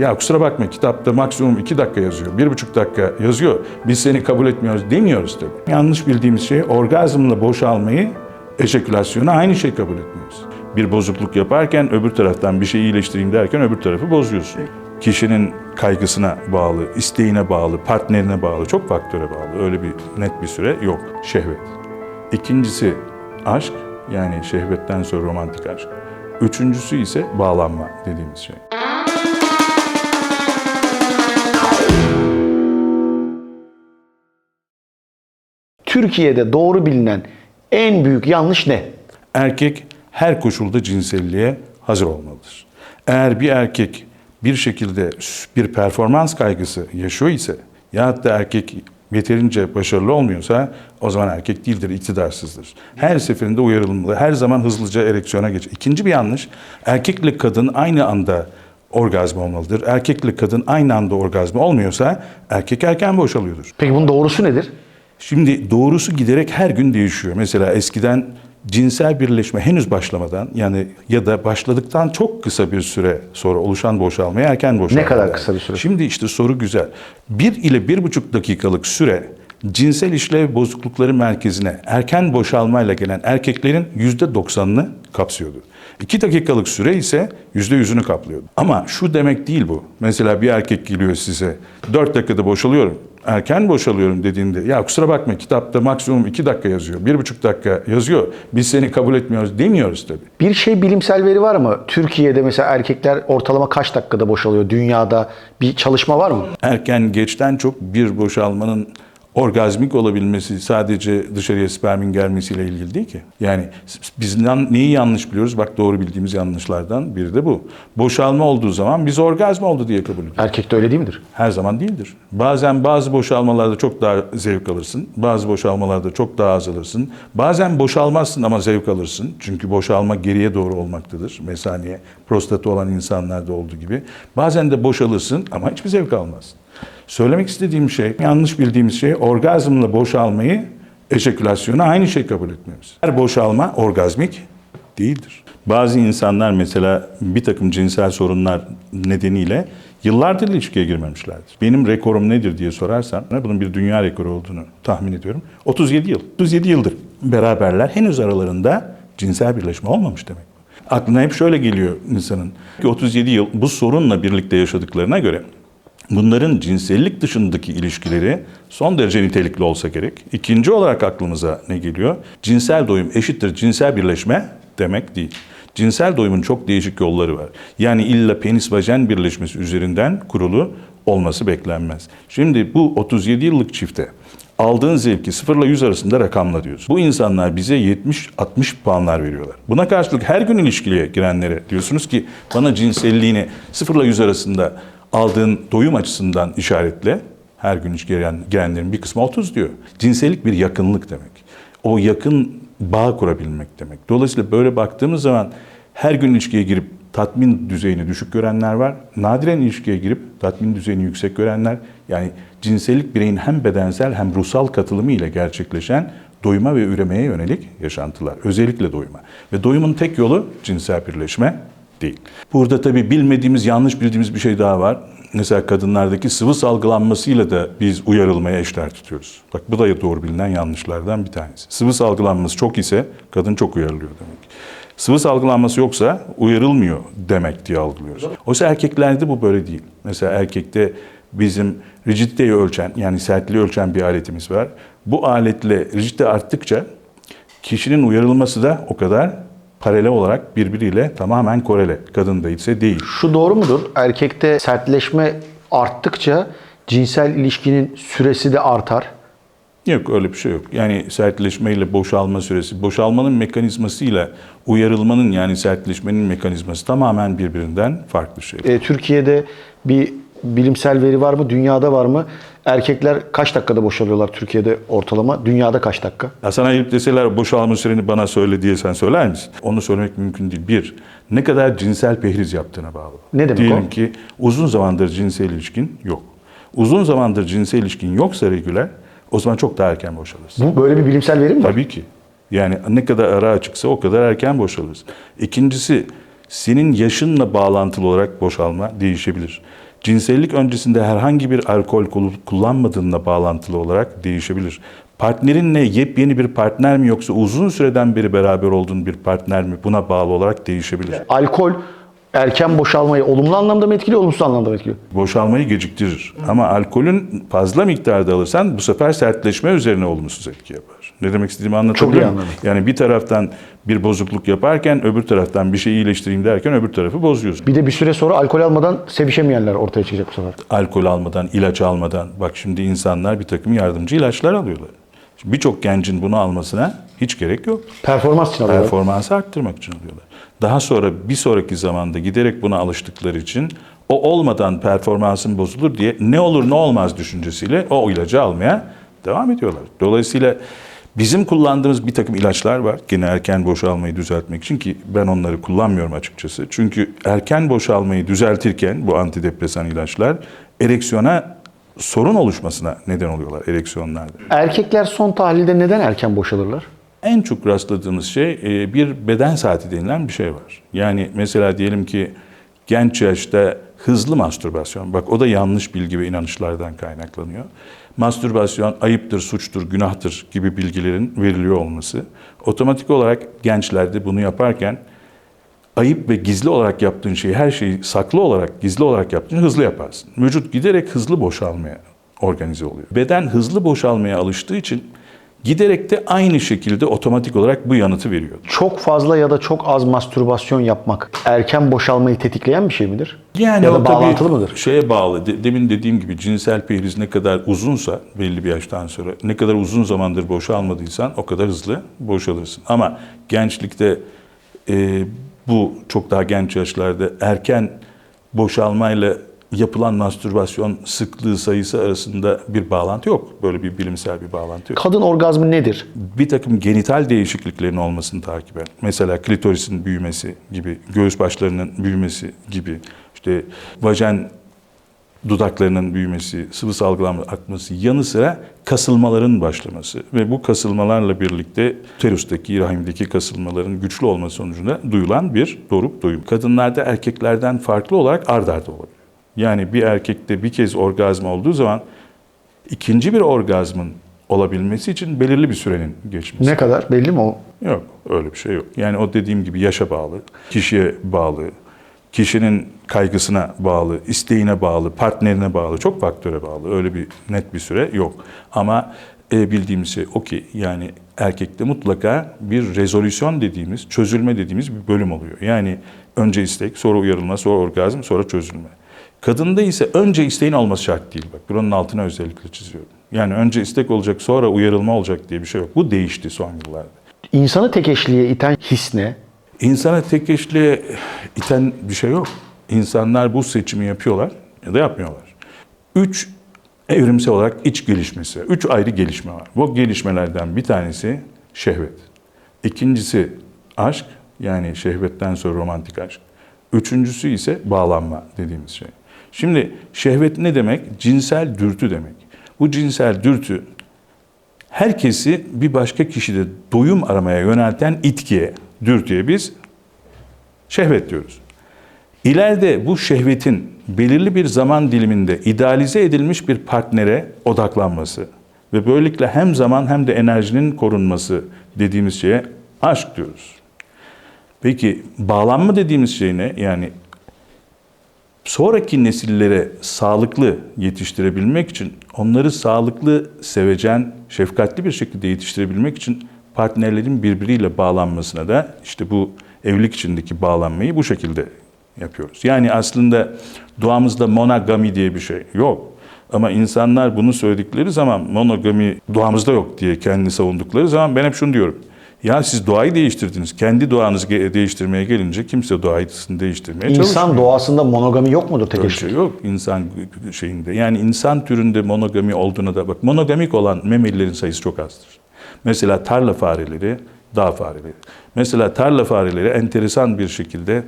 ya kusura bakma kitapta maksimum iki dakika yazıyor, bir buçuk dakika yazıyor. Biz seni kabul etmiyoruz demiyoruz tabii. Yanlış bildiğimiz şey orgazmla boşalmayı ejakülasyonu aynı şey kabul etmiyoruz. Bir bozukluk yaparken öbür taraftan bir şeyi iyileştireyim derken öbür tarafı bozuyorsun. Kişinin kaygısına bağlı, isteğine bağlı, partnerine bağlı, çok faktöre bağlı. Öyle bir net bir süre yok. Şehvet. İkincisi aşk, yani şehvetten sonra romantik aşk. Üçüncüsü ise bağlanma dediğimiz şey. Türkiye'de doğru bilinen en büyük yanlış ne? Erkek her koşulda cinselliğe hazır olmalıdır. Eğer bir erkek bir şekilde bir performans kaygısı yaşıyor ise ya da erkek yeterince başarılı olmuyorsa o zaman erkek değildir, iktidarsızdır. Her seferinde uyarılmalı, her zaman hızlıca ereksiyona geç. İkinci bir yanlış, erkekle kadın aynı anda orgazm olmalıdır. Erkekle kadın aynı anda orgazm olmuyorsa erkek erken boşalıyordur. Peki bunun doğrusu nedir? Şimdi doğrusu giderek her gün değişiyor. Mesela eskiden cinsel birleşme henüz başlamadan yani ya da başladıktan çok kısa bir süre sonra oluşan boşalmaya erken boşalma. Ne kadar kısa bir süre? Şimdi işte soru güzel. Bir ile bir buçuk dakikalık süre cinsel işlev bozuklukları merkezine erken boşalmayla gelen erkeklerin yüzde doksanını kapsıyordu. İki dakikalık süre ise yüzde yüzünü kaplıyordu. Ama şu demek değil bu. Mesela bir erkek geliyor size dört dakikada boşalıyorum erken boşalıyorum dediğinde ya kusura bakma kitapta maksimum iki dakika yazıyor, bir buçuk dakika yazıyor. Biz seni kabul etmiyoruz demiyoruz tabii. Bir şey bilimsel veri var mı? Türkiye'de mesela erkekler ortalama kaç dakikada boşalıyor? Dünyada bir çalışma var mı? Erken geçten çok bir boşalmanın orgazmik olabilmesi sadece dışarıya spermin gelmesiyle ilgili değil ki. Yani biz neyi yanlış biliyoruz? Bak doğru bildiğimiz yanlışlardan biri de bu. Boşalma olduğu zaman biz orgazm oldu diye kabul ediyoruz. Erkekte öyle değil midir? Her zaman değildir. Bazen bazı boşalmalarda çok daha zevk alırsın. Bazı boşalmalarda çok daha az alırsın. Bazen boşalmazsın ama zevk alırsın. Çünkü boşalma geriye doğru olmaktadır. Mesaniye, prostatı olan insanlarda olduğu gibi. Bazen de boşalırsın ama hiçbir zevk almazsın. Söylemek istediğim şey, yanlış bildiğimiz şey orgazmla boşalmayı, ejakülasyonu aynı şey kabul etmiyoruz. Her boşalma orgazmik değildir. Bazı insanlar mesela bir takım cinsel sorunlar nedeniyle yıllardır ilişkiye girmemişlerdir. Benim rekorum nedir diye sorarsan bunun bir dünya rekoru olduğunu tahmin ediyorum. 37 yıl. 37 yıldır beraberler. Henüz aralarında cinsel birleşme olmamış demek. Aklına hep şöyle geliyor insanın. 37 yıl bu sorunla birlikte yaşadıklarına göre Bunların cinsellik dışındaki ilişkileri son derece nitelikli olsa gerek. İkinci olarak aklımıza ne geliyor? Cinsel doyum eşittir cinsel birleşme demek değil. Cinsel doyumun çok değişik yolları var. Yani illa penis vajen birleşmesi üzerinden kurulu olması beklenmez. Şimdi bu 37 yıllık çifte aldığın zevki 0 ile 100 arasında rakamla diyoruz. Bu insanlar bize 70-60 puanlar veriyorlar. Buna karşılık her gün ilişkiye girenlere diyorsunuz ki bana cinselliğini 0 ile 100 arasında aldığın doyum açısından işaretle her gün ilişkiye giren, girenlerin bir kısmı 30 diyor. Cinsellik bir yakınlık demek. O yakın bağ kurabilmek demek. Dolayısıyla böyle baktığımız zaman her gün ilişkiye girip tatmin düzeyini düşük görenler var. Nadiren ilişkiye girip tatmin düzeyini yüksek görenler. Yani cinsellik bireyin hem bedensel hem ruhsal katılımı ile gerçekleşen doyuma ve üremeye yönelik yaşantılar. Özellikle doyuma. Ve doyumun tek yolu cinsel birleşme değil. Burada tabii bilmediğimiz, yanlış bildiğimiz bir şey daha var. Mesela kadınlardaki sıvı salgılanmasıyla da biz uyarılmaya eşler tutuyoruz. Bak bu da doğru bilinen yanlışlardan bir tanesi. Sıvı salgılanması çok ise kadın çok uyarılıyor demek. Sıvı salgılanması yoksa uyarılmıyor demek diye algılıyoruz. Oysa erkeklerde bu böyle değil. Mesela erkekte bizim rigiditeyi ölçen yani sertliği ölçen bir aletimiz var. Bu aletle rigidite arttıkça kişinin uyarılması da o kadar paralel olarak birbiriyle tamamen korele. Kadında ise değil. Şu doğru mudur? Erkekte sertleşme arttıkça cinsel ilişkinin süresi de artar. Yok öyle bir şey yok. Yani sertleşmeyle boşalma süresi, boşalmanın mekanizmasıyla uyarılmanın yani sertleşmenin mekanizması tamamen birbirinden farklı şey. E, Türkiye'de bir bilimsel veri var mı? Dünyada var mı? Erkekler kaç dakikada boşalıyorlar Türkiye'de ortalama? Dünyada kaç dakika? Ya sana gelip deseler boşalma süreni bana söyle diye sen söyler misin? Onu söylemek mümkün değil. Bir, ne kadar cinsel pehriz yaptığına bağlı. Ne demek Diyelim o? ki uzun zamandır cinsel ilişkin yok. Uzun zamandır cinsel ilişkin yoksa regüler o zaman çok daha erken boşalırsın. Bu böyle bir bilimsel veri mi? Tabii ki. Yani ne kadar ara açıksa o kadar erken boşalırız. İkincisi senin yaşınla bağlantılı olarak boşalma değişebilir. Cinsellik öncesinde herhangi bir alkol kul- kullanmadığınla bağlantılı olarak değişebilir. Partnerinle yepyeni bir partner mi yoksa uzun süreden beri beraber olduğun bir partner mi buna bağlı olarak değişebilir. Alkol erken boşalmayı olumlu anlamda mı etkiliyor, olumsuz anlamda mı etkiliyor? Boşalmayı geciktirir. Ama alkolün fazla miktarda alırsan bu sefer sertleşme üzerine olumsuz etki yapar. Ne demek istediğimi anlatabiliyor muyum? Yani bir taraftan bir bozukluk yaparken öbür taraftan bir şeyi iyileştireyim derken öbür tarafı bozuyorsun. Bir de bir süre sonra alkol almadan sevişemeyenler ortaya çıkacak bu sefer. alkol almadan, ilaç almadan. Bak şimdi insanlar bir takım yardımcı ilaçlar alıyorlar. Birçok gencin bunu almasına hiç gerek yok. Performans için alıyorlar. Performansı arttırmak için alıyorlar. Daha sonra bir sonraki zamanda giderek buna alıştıkları için o olmadan performansın bozulur diye ne olur ne olmaz düşüncesiyle o ilacı almaya devam ediyorlar. Dolayısıyla bizim kullandığımız bir takım ilaçlar var. Gene erken boşalmayı düzeltmek için ki ben onları kullanmıyorum açıkçası. Çünkü erken boşalmayı düzeltirken bu antidepresan ilaçlar ereksiyona sorun oluşmasına neden oluyorlar ereksiyonlarda. Erkekler son tahlilde neden erken boşalırlar? En çok rastladığımız şey e, bir beden saati denilen bir şey var. Yani mesela diyelim ki genç yaşta hızlı mastürbasyon, bak o da yanlış bilgi ve inanışlardan kaynaklanıyor. Mastürbasyon ayıptır, suçtur, günahtır gibi bilgilerin veriliyor olması. Otomatik olarak gençlerde bunu yaparken ayıp ve gizli olarak yaptığın şeyi, her şeyi saklı olarak, gizli olarak yaptığın hızlı yaparsın. Vücut giderek hızlı boşalmaya organize oluyor. Beden hızlı boşalmaya alıştığı için giderek de aynı şekilde otomatik olarak bu yanıtı veriyor. Çok fazla ya da çok az mastürbasyon yapmak erken boşalmayı tetikleyen bir şey midir? Yani ya o da tabii bağlantılı mıdır? Şeye bağlı. De- demin dediğim gibi cinsel perhiz ne kadar uzunsa belli bir yaştan sonra ne kadar uzun zamandır boşalmadıysan o kadar hızlı boşalırsın. Ama gençlikte e, bu çok daha genç yaşlarda erken boşalmayla yapılan mastürbasyon sıklığı sayısı arasında bir bağlantı yok. Böyle bir bilimsel bir bağlantı yok. Kadın orgazmı nedir? bir takım genital değişikliklerin olmasını takiben, mesela klitorisin büyümesi gibi, göğüs başlarının büyümesi gibi, işte vajen dudaklarının büyümesi, sıvı salgılanma artması yanı sıra kasılmaların başlaması ve bu kasılmalarla birlikte uterustaki, rahimdeki kasılmaların güçlü olması sonucunda duyulan bir doruk doyum. Kadınlarda erkeklerden farklı olarak ard arda olabilir. Yani bir erkekte bir kez orgazm olduğu zaman ikinci bir orgazmın olabilmesi için belirli bir sürenin geçmesi. Ne kadar? Belli mi o? Yok, öyle bir şey yok. Yani o dediğim gibi yaşa bağlı, kişiye bağlı, kişinin kaygısına bağlı, isteğine bağlı, partnerine bağlı, çok faktöre bağlı. Öyle bir net bir süre yok. Ama e, bildiğimiz şey o ki yani erkekte mutlaka bir rezolüsyon dediğimiz, çözülme dediğimiz bir bölüm oluyor. Yani önce istek, sonra uyarılma, sonra orgazm, sonra çözülme. Kadında ise önce isteğin olması şart değil. Bak buranın altına özellikle çiziyorum. Yani önce istek olacak, sonra uyarılma olacak diye bir şey yok. Bu değişti son yıllarda. İnsanı tek eşliğe iten his ne? İnsana tek eşliğe iten bir şey yok. İnsanlar bu seçimi yapıyorlar ya da yapmıyorlar. Üç evrimsel olarak iç gelişmesi. Üç ayrı gelişme var. Bu gelişmelerden bir tanesi şehvet. İkincisi aşk yani şehvetten sonra romantik aşk. Üçüncüsü ise bağlanma dediğimiz şey. Şimdi şehvet ne demek? Cinsel dürtü demek. Bu cinsel dürtü herkesi bir başka kişide doyum aramaya yönelten itkiye, dürtüye biz şehvet diyoruz. İleride bu şehvetin belirli bir zaman diliminde idealize edilmiş bir partnere odaklanması ve böylelikle hem zaman hem de enerjinin korunması dediğimiz şeye aşk diyoruz. Peki bağlanma dediğimiz şey ne? Yani sonraki nesillere sağlıklı yetiştirebilmek için, onları sağlıklı, sevecen, şefkatli bir şekilde yetiştirebilmek için partnerlerin birbiriyle bağlanmasına da işte bu evlilik içindeki bağlanmayı bu şekilde yapıyoruz. Yani aslında doğamızda monogami diye bir şey yok. Ama insanlar bunu söyledikleri zaman monogami doğamızda yok diye kendini savundukları zaman ben hep şunu diyorum. Ya siz doğayı değiştirdiniz. Kendi doğanızı değiştirmeye gelince kimse doğasını değiştirmeye çalışmıyor. İnsan doğasında monogami yok mudur tek eşlik? şey yok insan şeyinde. Yani insan türünde monogami olduğuna da bak. Monogamik olan memelilerin sayısı çok azdır. Mesela tarla fareleri, dağ fareleri. Mesela tarla fareleri enteresan bir şekilde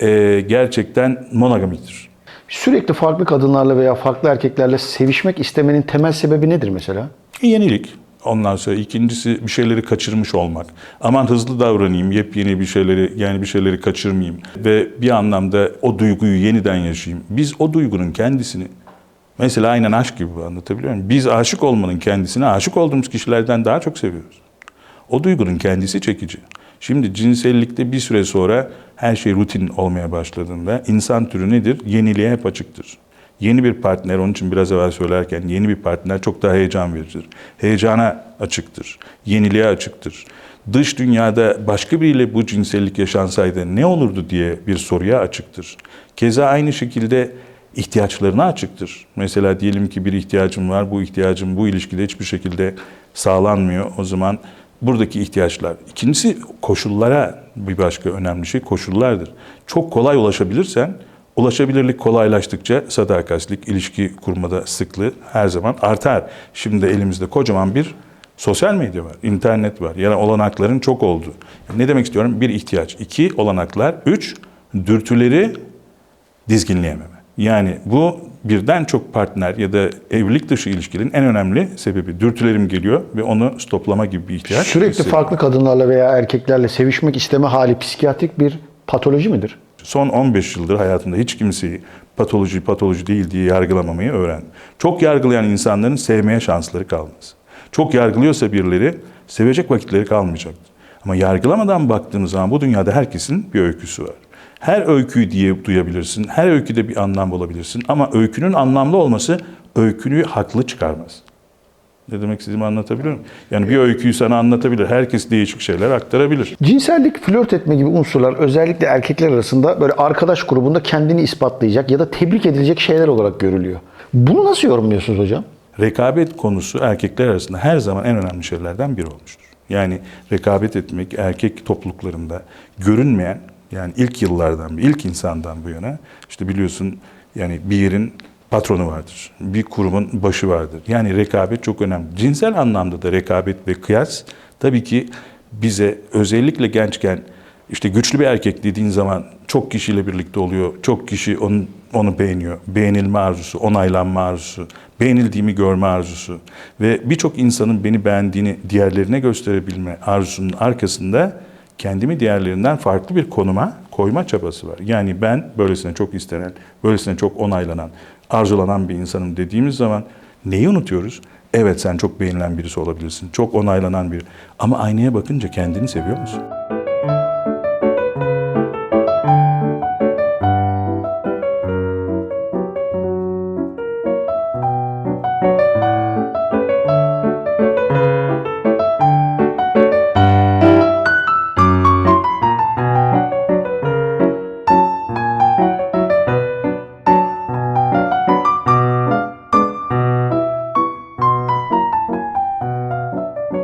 e, gerçekten monogamiktir. Sürekli farklı kadınlarla veya farklı erkeklerle sevişmek istemenin temel sebebi nedir mesela? Yenilik. Ondan sonra ikincisi bir şeyleri kaçırmış olmak. Aman hızlı davranayım, yepyeni bir şeyleri yani bir şeyleri kaçırmayayım ve bir anlamda o duyguyu yeniden yaşayayım. Biz o duygunun kendisini mesela aynen aşk gibi anlatabiliyor muyum? Biz aşık olmanın kendisini aşık olduğumuz kişilerden daha çok seviyoruz. O duygunun kendisi çekici. Şimdi cinsellikte bir süre sonra her şey rutin olmaya başladığında insan türü nedir? Yeniliğe hep açıktır. Yeni bir partner, onun için biraz evvel söylerken yeni bir partner çok daha heyecan vericidir. Heyecana açıktır, yeniliğe açıktır. Dış dünyada başka biriyle bu cinsellik yaşansaydı ne olurdu diye bir soruya açıktır. Keza aynı şekilde ihtiyaçlarına açıktır. Mesela diyelim ki bir ihtiyacım var, bu ihtiyacım bu ilişkide hiçbir şekilde sağlanmıyor. O zaman buradaki ihtiyaçlar. İkincisi koşullara bir başka önemli şey koşullardır. Çok kolay ulaşabilirsen, ulaşabilirlik kolaylaştıkça sadakatlik, ilişki kurmada sıklığı her zaman artar. Şimdi de elimizde kocaman bir sosyal medya var, internet var. Yani olanakların çok olduğu. Ne demek istiyorum? Bir ihtiyaç. iki olanaklar. Üç, dürtüleri dizginleyememe. Yani bu birden çok partner ya da evlilik dışı ilişkilerin en önemli sebebi. Dürtülerim geliyor ve onu stoplama gibi bir ihtiyaç. Sürekli farklı kadınlarla veya erkeklerle sevişmek isteme hali psikiyatrik bir patoloji midir? Son 15 yıldır hayatımda hiç kimseyi patoloji patoloji değil diye yargılamamayı öğrendim. Çok yargılayan insanların sevmeye şansları kalmaz. Çok yargılıyorsa birileri sevecek vakitleri kalmayacaktır. Ama yargılamadan baktığınız zaman bu dünyada herkesin bir öyküsü var. Her öyküyü diye duyabilirsin, her öyküde bir anlam bulabilirsin ama öykünün anlamlı olması öykünü haklı çıkarmaz. Ne demek istediğimi anlatabiliyor muyum? Yani bir öyküyü sana anlatabilir, herkes değişik şeyler aktarabilir. Cinsellik, flört etme gibi unsurlar özellikle erkekler arasında böyle arkadaş grubunda kendini ispatlayacak ya da tebrik edilecek şeyler olarak görülüyor. Bunu nasıl yorumluyorsunuz hocam? Rekabet konusu erkekler arasında her zaman en önemli şeylerden biri olmuştur. Yani rekabet etmek erkek topluluklarında görünmeyen yani ilk yıllardan, ilk insandan bu yana işte biliyorsun yani bir yerin patronu vardır. Bir kurumun başı vardır. Yani rekabet çok önemli. Cinsel anlamda da rekabet ve kıyas tabii ki bize özellikle gençken işte güçlü bir erkek dediğin zaman çok kişiyle birlikte oluyor. Çok kişi onu, onu beğeniyor. Beğenilme arzusu, onaylanma arzusu, beğenildiğimi görme arzusu ve birçok insanın beni beğendiğini diğerlerine gösterebilme arzusunun arkasında kendimi diğerlerinden farklı bir konuma koyma çabası var. Yani ben böylesine çok istenen, böylesine çok onaylanan, arzulanan bir insanım dediğimiz zaman neyi unutuyoruz? Evet sen çok beğenilen birisi olabilirsin, çok onaylanan bir ama aynaya bakınca kendini seviyor musun?